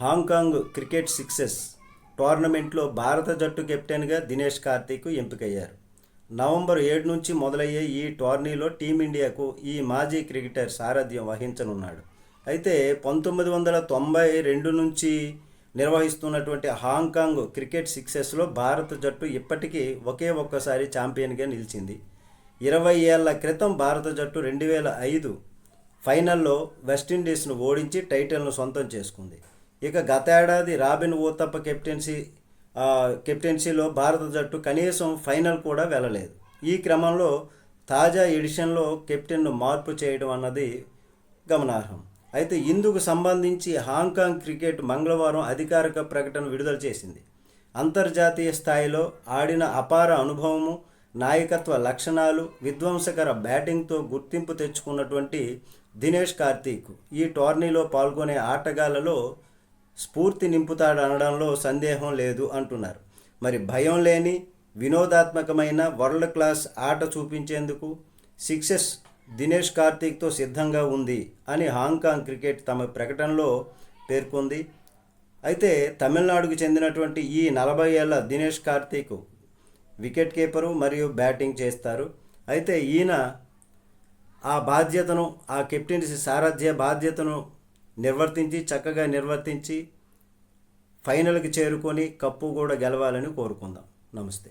Hong Kong cricket sixes టోర్నమెంట్లో భారత జట్టు కెప్టెన్గా దినేష్ కార్తీక్ ఎంపికయ్యారు. నవంబర్ ఏడు నుంచి మొదలయ్యే ఈ టోర్నీలో టీమిండియాకు ఈ మాజీ క్రికెటర్ సారథ్యం వహించనున్నాడు. అయితే పంతొమ్మిది వందల తొంభై రెండు నుంచి నిర్వహిస్తున్నటువంటి హాంకాంగ్ క్రికెట్ సిక్సెస్లో భారత జట్టు ఇప్పటికీ ఒకే ఒక్కసారి ఛాంపియన్గా నిలిచింది. ఇరవై ఏళ్ళ క్రితం భారత జట్టు రెండు వేల ఐదు ఫైనల్లో వెస్టిండీస్ను ఓడించి టైటిల్ను సొంతం చేసుకుంది. ఇక గతేడాది రాబిన్ ఊతప్ప కెప్టెన్సీ కెప్టెన్సీలో భారత జట్టు కనీసం ఫైనల్ కూడా వెళ్ళలేదు. ఈ క్రమంలో తాజా ఎడిషన్లో కెప్టెన్ను మార్పు చేయడం అన్నది గమనార్హం. అయితే ఇందుకు సంబంధించి హాంకాంగ్ క్రికెట్ మంగళవారం అధికారిక ప్రకటన విడుదల చేసింది. అంతర్జాతీయ స్థాయిలో ఆడిన అపార అనుభవము నాయకత్వ లక్షణాలు విధ్వంసకర బ్యాటింగ్తో గుర్తింపు తెచ్చుకున్నటువంటి దినేష్ కార్తీక్ ఈ టోర్నీలో పాల్గొనే ఆటగాళ్ళలో స్ఫూర్తి నింపుతాడు అనడంలో సందేహం లేదు అంటున్నారు. మరి భయం లేని వినోదాత్మకమైన వరల్డ్ క్లాస్ ఆట చూపించేందుకు సిక్సెస్ దినేష్ కార్తీక్తో సిద్ధంగా ఉంది అని హాంకాంగ్ క్రికెట్ తమ ప్రకటనలో పేర్కొంది. అయితే తమిళనాడుకు చెందినటువంటి ఈ నలభై ఏళ్ళ దినేష్ కార్తీక్ వికెట్ కీపరు మరియు బ్యాటింగ్ చేస్తారు. అయితే ఈయన ఆ బాధ్యతను ఆ కెప్టెన్సీ సారథ్య బాధ్యతను నిర్వర్తించి చక్కగా నిర్వర్తించి ఫైనల్కి చేరుకొని కప్పు కూడా గెలవాలని కోరుకుందాం. నమస్తే.